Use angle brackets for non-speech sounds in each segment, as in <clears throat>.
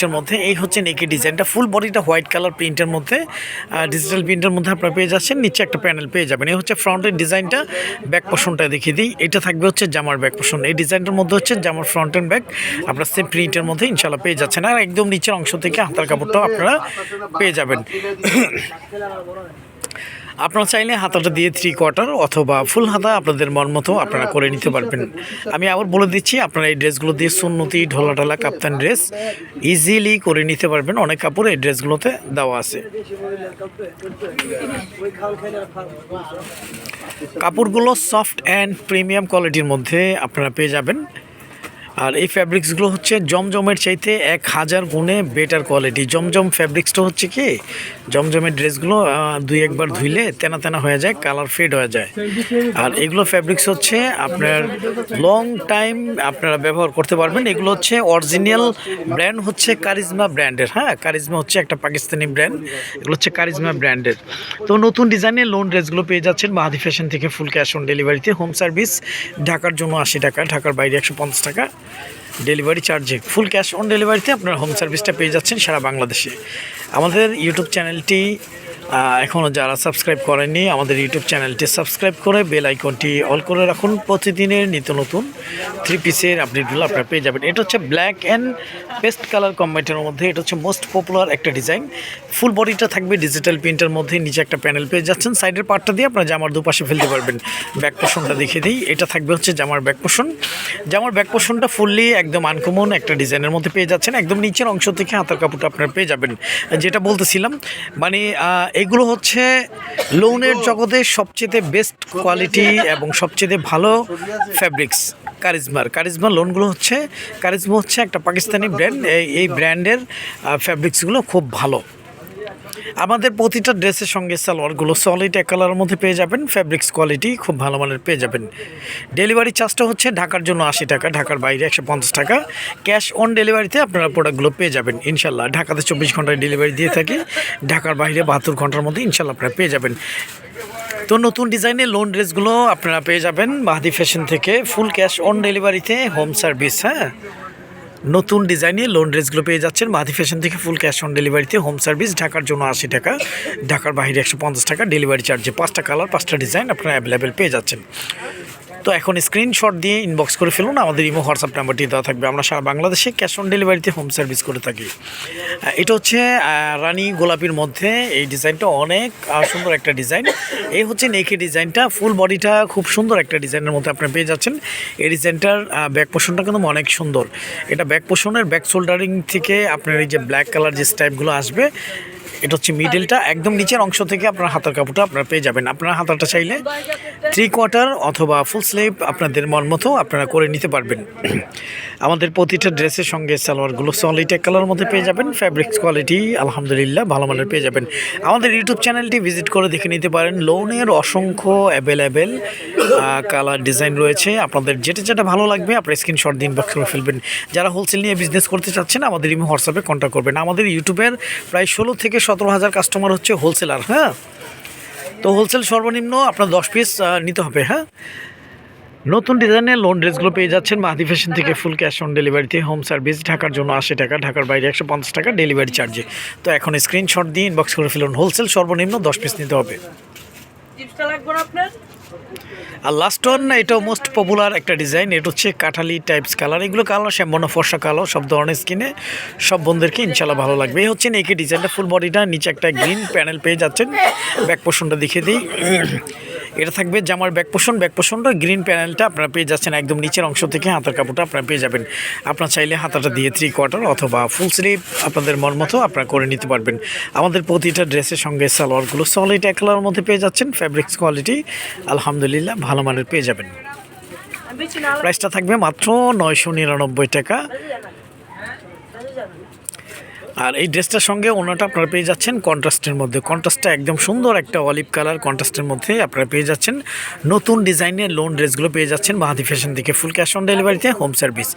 প্রিন্টের মধ্যে, এই হচ্ছে নেকি ডিজাইনটা ফুল বডিটা হোয়াইট কালার প্রিন্টের মধ্যে। ডিজিটাল প্রিন্টের মধ্যে আপনারা পেয়ে যাচ্ছেন, নিচে একটা প্যানেল পেয়ে যাবেন। এই হচ্ছে ফ্রন্টের ডিজাইনটা ব্যাক পোষণটা দেখিয়ে দিই। এটা থাকবে হচ্ছে জামার ব্যাক পোষণ এই ডিজাইনটার মধ্যে হচ্ছে জামার ফ্রন্ট অ্যান্ড ব্যাক আপনারা সেম প্রিন্টের মধ্যে ইনশাল্লাহ পেয়ে যাচ্ছেন। আর একদম নিচের অংশ থেকে হাতার কাপড়টাও আপনারা পেয়ে যাবেন। আপনারা চাইলে হাতাটা দিয়ে থ্রি কোয়ার্টার অথবা ফুল হাতা আপনাদের মন মতো আপনারা করে নিতে পারবেন। আমি আবার বলে দিচ্ছি, আপনারা এই ড্রেসগুলো দিয়ে সুন্নতি ঢোলা ঢালা কাপ্তান ড্রেস ইজিলি করে নিতে পারবেন। অনেক কাপড় এই ড্রেসগুলোতে দেওয়া আছে। কাপড়গুলো সফট অ্যান্ড প্রিমিয়াম কোয়ালিটির মধ্যে আপনারা পেয়ে যাবেন। আর এই ফ্যাব্রিক্সগুলো হচ্ছে জমজমের চাইতে এক হাজার গুণে বেটার কোয়ালিটি জমজম ফ্যাব্রিক্সটা হচ্ছে কি, জমজমের ড্রেসগুলো দুই একবার ধুইলে তেনা তেনা হয়ে যায় কালার ফেড হয়ে যায়। আর এগুলো ফ্যাব্রিক্স হচ্ছে আপনার লং টাইম আপনারা ব্যবহার করতে পারবেন। এগুলো হচ্ছে অরিজিনাল ব্র্যান্ড হচ্ছে কারিজমা ব্র্যান্ডের হ্যাঁ কারিজমা হচ্ছে একটা পাকিস্তানি ব্র্যান্ড এগুলো হচ্ছে কারিজমা ব্র্যান্ডের তো নতুন ডিজাইনের লোন ড্রেসগুলো পেয়ে যাচ্ছেন মাহাদি ফ্যাশন থেকে ফুল ক্যাশ অন ডেলিভারিতে হোম সার্ভিস ঢাকার জন্য আশি টাকা, ঢাকার বাইরে একশো পঞ্চাশ টাকা। ডেলিভারি চার্জে, ফুল ক্যাশ অন ডেলিভারিতে আপনার হোম সার্ভিসটা পেয়ে যাচ্ছেন সারা বাংলাদেশে। আমাদের ইউটিউব চ্যানেলটি এখনও যারা সাবস্ক্রাইব করেননি, আমাদের ইউটিউব চ্যানেলটি সাবস্ক্রাইব করে বেল আইকনটি অল করে রাখুন। প্রতিদিনের নিত্য নতুন থ্রি পিসের আপডেটগুলো আপনারা পেয়ে যাবেন। এটা হচ্ছে ব্ল্যাক অ্যান্ড পেস্ট কালার কম্বাইনের মধ্যে, এটা হচ্ছে মোস্ট পপুলার একটা ডিজাইন ফুল বডিটা থাকবে ডিজিটাল প্রিন্টের মধ্যে, নিচে একটা প্যানেল পেয়ে যাচ্ছেন। সাইডের পার্টটা দিয়ে আপনারা জামার দুপাশে ফেলতে পারবেন। ব্যাক পোষণটা দেখিয়ে দিই। এটা থাকবে হচ্ছে জামার ব্যাক পোষণ জামার ব্যাক পোষণটা ফুললি একদম আনকমন একটা ডিজাইনের মধ্যে পেয়ে যাচ্ছেন। একদম নিচের অংশ থেকে হাতার কাপড়টা আপনারা পেয়ে যাবেন। যেটা বলতেছিলাম মানে এগুলো হচ্ছে লোনের জগতে সবচেয়ে বেস্ট কোয়ালিটি এবং সবচেয়ে ভালো ফ্যাব্রিক্স কারিজমার কারিজমার লোনগুলো হচ্ছে কারিজমা হচ্ছে একটা পাকিস্তানি ব্র্যান্ড এই ব্র্যান্ডের ফ্যাব্রিক্সগুলো খুব ভালো। আমাদের প্রতিটা ড্রেসের সঙ্গে সালোয়ারগুলো সলিড এক কালারের মধ্যে পেয়ে যাবেন ফ্যাব্রিক্স কোয়ালিটি খুব ভালো মানের পেয়ে যাবেন। ডেলিভারি চার্জটা হচ্ছে ঢাকার জন্য আশি টাকা, ঢাকার বাইরে একশো পঞ্চাশ টাকা। ক্যাশ অন ডেলিভারিতে আপনারা প্রোডাক্টগুলো পেয়ে যাবেন, ইনশাল্লাহ। ঢাকাতে চব্বিশ ঘন্টায় ডেলিভারি দিয়ে থাকি, ঢাকার বাইরে বাহাত্তর ঘণ্টার মধ্যে ইনশাল্লাহ আপনারা পেয়ে যাবেন। তো নতুন ডিজাইনের লোন ড্রেসগুলো আপনারা পেয়ে যাবেন, মাহাদি ফ্যাশন থেকে ফুল ক্যাশ অন ডেলিভারিতে হোম সার্ভিস হ্যাঁ? নতুন ডিজাইনে লোন ড্রেসগুলো পেয়ে যাচ্ছেন। মাধি ফ্যাশন থেকে ফুল ক্যাশ অন ডেলিভারিতে হোম সার্ভিস ঢাকার জন্য আশি টাকা, ঢাকার বাইরে একশো পঞ্চাশ টাকা ডেলিভারি চার্জে পাঁচটা কালার পাঁচটা ডিজাইন আপনারা অ্যাভেলেবেল পেয়ে যাচ্ছেন। তো এখন স্ক্রিনশট দিয়ে ইনবক্স করে ফেলুন, আমাদের ইমো হোয়াটসঅ্যাপ নাম্বারটি দেওয়া থাকবে। আমরা সারা বাংলাদেশে ক্যাশ অন ডেলিভারিতে হোম সার্ভিস করে থাকি। এটা হচ্ছে রানী গোলাপির মধ্যে এই ডিজাইনটা অনেক সুন্দর একটা ডিজাইন। এই হচ্ছে নেকি ডিজাইনটা ফুল বডিটা খুব সুন্দর একটা ডিজাইনের মধ্যে আপনারা পেয়ে যাচ্ছেন। এই ডিজাইনটার ব্যাক পোষণটা কিন্তু অনেক সুন্দর। এটা ব্যাক পোষণের ব্যাক শোল্ডারিং থেকে আপনার এই যে ব্ল্যাক কালার যে স্টাইপগুলো আসবে এটা হচ্ছে মিডলটা একদম নিচের অংশ থেকে আপনার হাতার কাপড়টা আপনারা পেয়ে যাবেন। আপনার হাতাটা চাইলে থ্রি কোয়ার্টার অথবা ফুল স্লিভ আপনাদের মন মতো আপনারা করে নিতে পারবেন। <clears throat> আমাদের প্রতিটা ড্রেসের সঙ্গে সালোয়ারগুলো সলিড এক কালার মধ্যে পেয়ে যাবেন। ফ্যাব্রিক্স কোয়ালিটি আলহামদুলিল্লাহ, ভালো মানের পেয়ে যাবেন। আমাদের ইউটিউব চ্যানেলটি ভিজিট করে দেখে নিতে পারেন। লোনের অসংখ্য অ্যাভেলেবেল কালার ডিজাইন রয়েছে। আপনাদের যেটা যেটা ভালো লাগবে, আপনার স্ক্রিনশট দিন বক্স করে ফেলবেন। যারা হোলসেল নিয়ে বিজনেস করতে চাচ্ছেন, আমাদের ইমো হোয়াটসঅ্যাপে কন্ট্যাক্ট করবেন। আমাদের ইউটিউবের প্রায় ষোলো থেকে সতেরো হাজার কাস্টমার হচ্ছে হোলসেলার হ্যাঁ? তো হোলসেল সর্বনিম্ন আপনার দশ পিস নিতে হবে হ্যাঁ? নতুন ডিজাইনের লোন ড্রেসগুলো পেয়ে যাচ্ছেন মাহাদি ফ্যাশন থেকে ফুল ক্যাশ অন ডেলিভারিতে হোম সার্ভিস ঢাকার জন্য আশি টাকা, ঢাকার বাইরে একশো পঞ্চাশ টাকা ডেলিভারি চার্জে তো এখন স্ক্রিনশট দিয়ে ইনবক্স করে ফেলুন। হোলসেল সর্বনিম্ন দশ পিস নিতে হবে। আর লাস্ট ওয়ান এটাও মোস্ট পপুলার একটা ডিজাইন এটা হচ্ছে কাঠালি টাইপস কালার এগুলো কালো শ্যাম্বর্ণ ফর্সা কালো, সব ধরনের স্কিনে সব বন্ধুদেরকে ইনশাল্লাহ ভালো লাগবে। এই হচ্ছে একই ডিজাইনটা ফুল বডিটা নিচে একটা গ্রিন প্যানেল পেয়ে যাচ্ছেন। ব্যাক পোর্শনটা দেখিয়ে দিই। এটা থাকবে জামার ব্যাক পোষণ। ব্যাক পোষণটা গ্রিন প্যানেলটা আপনারা পেয়ে যাচ্ছেন একদম নিচের অংশ থেকে হাতার কাপড়টা আপনারা পেয়ে যাবেন। আপনার চাইলে হাতাটা দিয়ে থ্রি কোয়ার্টার অথবা ফুল স্লিভ আপনাদের মন মতো আপনারা করে নিতে পারবেন। আমাদের প্রতিটা ড্রেসের সঙ্গে সালোয়ারগুলো সলিড এক কালারের মধ্যে পেয়ে যাচ্ছেন। ফ্যাব্রিক্স কোয়ালিটি আলহামদুলিল্লাহ ভালো মানের পেয়ে যাবেন। প্রাইসটা থাকবে মাত্র নয়শো নিরানব্বই টাকা। আর এই ড্রেসটার সঙ্গে ওনাটা আপনারা পেয়ে যাচ্ছেন কন্ট্রাস্টের মধ্যে। কন্ট্রাস্টটা একদম সুন্দর একটা অলিভ কালার কন্ট্রাস্টের মধ্যে আপনারা পেয়ে যাচ্ছেন। নতুন ডিজাইনের লোন ড্রেসগুলো পেয়ে যাচ্ছেন মাহাদি ফ্যাশন থেকে। ফুল ক্যাশ অন ডেলিভারিতে হোম সার্ভিস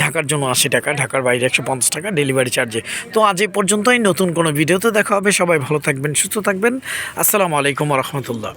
ঢাকার জন্য আশি টাকা, ঢাকার বাইরে একশো পঞ্চাশ টাকা ডেলিভারি চার্জে তো আজ এই পর্যন্তই, নতুন কোনো ভিডিওতে দেখা হবে। সবাই ভালো থাকবেন, সুস্থ থাকবেন। আসসালামু আলাইকুম রহমতুল্লাহ।